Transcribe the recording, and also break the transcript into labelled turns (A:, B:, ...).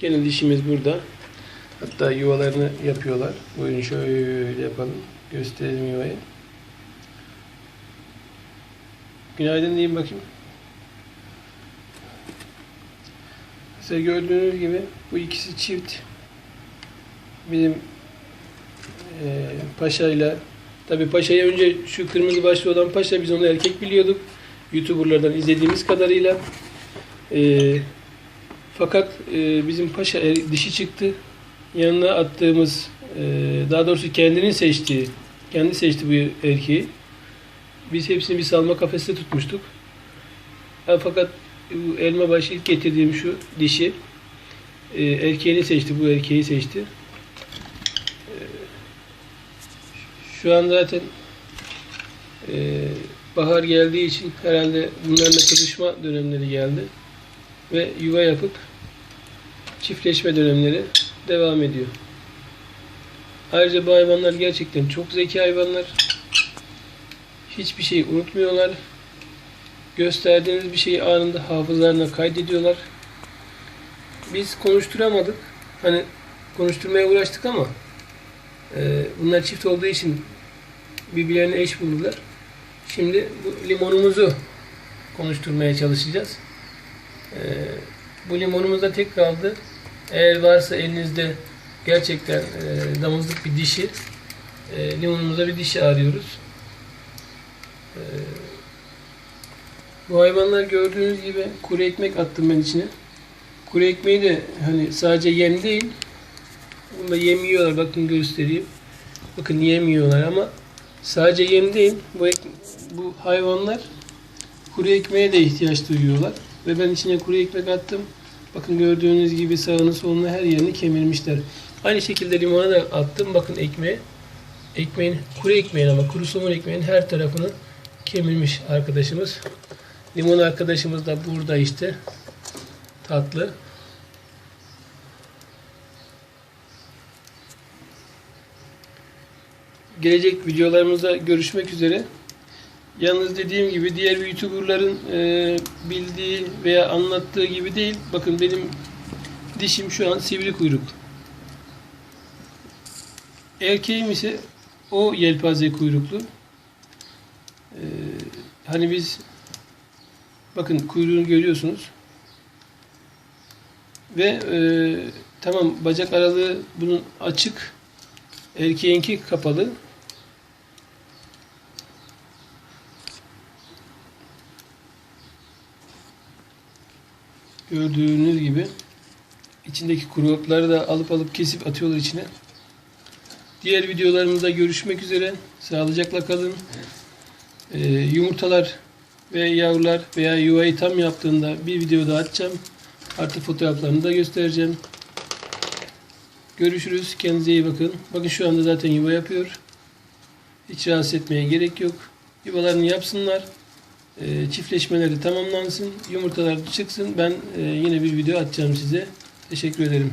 A: Gene dişimiz burada. Hatta yuvalarını yapıyorlar. Buyurun şöyle yapalım. Gösterelim yuvayı. Günaydın diyeyim bakayım. Mesela gördüğünüz gibi bu ikisi çift. Bizim e, Paşa'yla tabi Paşa'yı önce şu kırmızı başlı olan Paşa biz onu erkek biliyorduk. Youtuberlardan izlediğimiz kadarıyla. E, fakat e, bizim Paşa er- dişi çıktı. Yanına attığımız e, daha doğrusu kendinin seçtiği kendi seçti bu erkeği. Biz hepsini bir salma kafeste tutmuştuk. Ha, fakat bu elma başı ilk getirdiğim şu dişi e, erkeğini seçti. Bu erkeği seçti. E, şu an zaten e, bahar geldiği için herhalde bunlarla kırışma dönemleri geldi. Ve yuva yapıp çiftleşme dönemleri devam ediyor. Ayrıca bu hayvanlar gerçekten çok zeki hayvanlar. Hiçbir şey unutmuyorlar. Gösterdiğiniz bir şeyi anında hafızalarına kaydediyorlar. Biz konuşturamadık. Hani konuşturmaya uğraştık ama e, bunlar çift olduğu için birbirlerine eş buldular. Şimdi bu limonumuzu konuşturmaya çalışacağız. E, bu limonumuz da tek kaldı. Eğer varsa elinizde gerçekten e, damızlık bir dişi e, limonumuza bir dişi arıyoruz. E, bu hayvanlar gördüğünüz gibi kuru ekmek attım ben içine. Kuru ekmeği de hani sadece yem değil. Bunu da yem yiyorlar. Bakın göstereyim. Bakın yemiyorlar ama sadece yem değil. Bu, bu hayvanlar kuru ekmeğe de ihtiyaç duyuyorlar. Ve ben içine kuru ekmek attım. Bakın gördüğünüz gibi sağını solunu her yerini kemirmişler. Aynı şekilde limona da attım. Bakın ekmeğe. Ekmeğin, kuru ekmeğin ama kuru somun ekmeğin her tarafını kemirmiş arkadaşımız. Limon arkadaşımız da burada işte. Tatlı. Gelecek videolarımızda görüşmek üzere. Yalnız dediğim gibi diğer YouTuber'ların e, bildiği veya anlattığı gibi değil. Bakın benim dişim şu an sivri kuyruk. Erkeğim ise o yelpaze kuyruklu. E, hani biz bakın kuyruğunu görüyorsunuz. Ve e, tamam bacak aralığı bunun açık. Erkeğinki kapalı. Gördüğünüz gibi içindeki kuru otları da alıp alıp kesip atıyorlar içine. Diğer videolarımızda görüşmek üzere. Sağlıcakla kalın. Ee, yumurtalar ve yavrular veya yuvayı tam yaptığında bir video daha atacağım. Artık fotoğraflarını da göstereceğim. Görüşürüz. Kendinize iyi bakın. Bakın şu anda zaten yuva yapıyor. Hiç rahatsız etmeye gerek yok. Yuvalarını yapsınlar. Ee, çiftleşmeleri tamamlansın. Yumurtalar çıksın. Ben e, yine bir video atacağım size. Teşekkür ederim.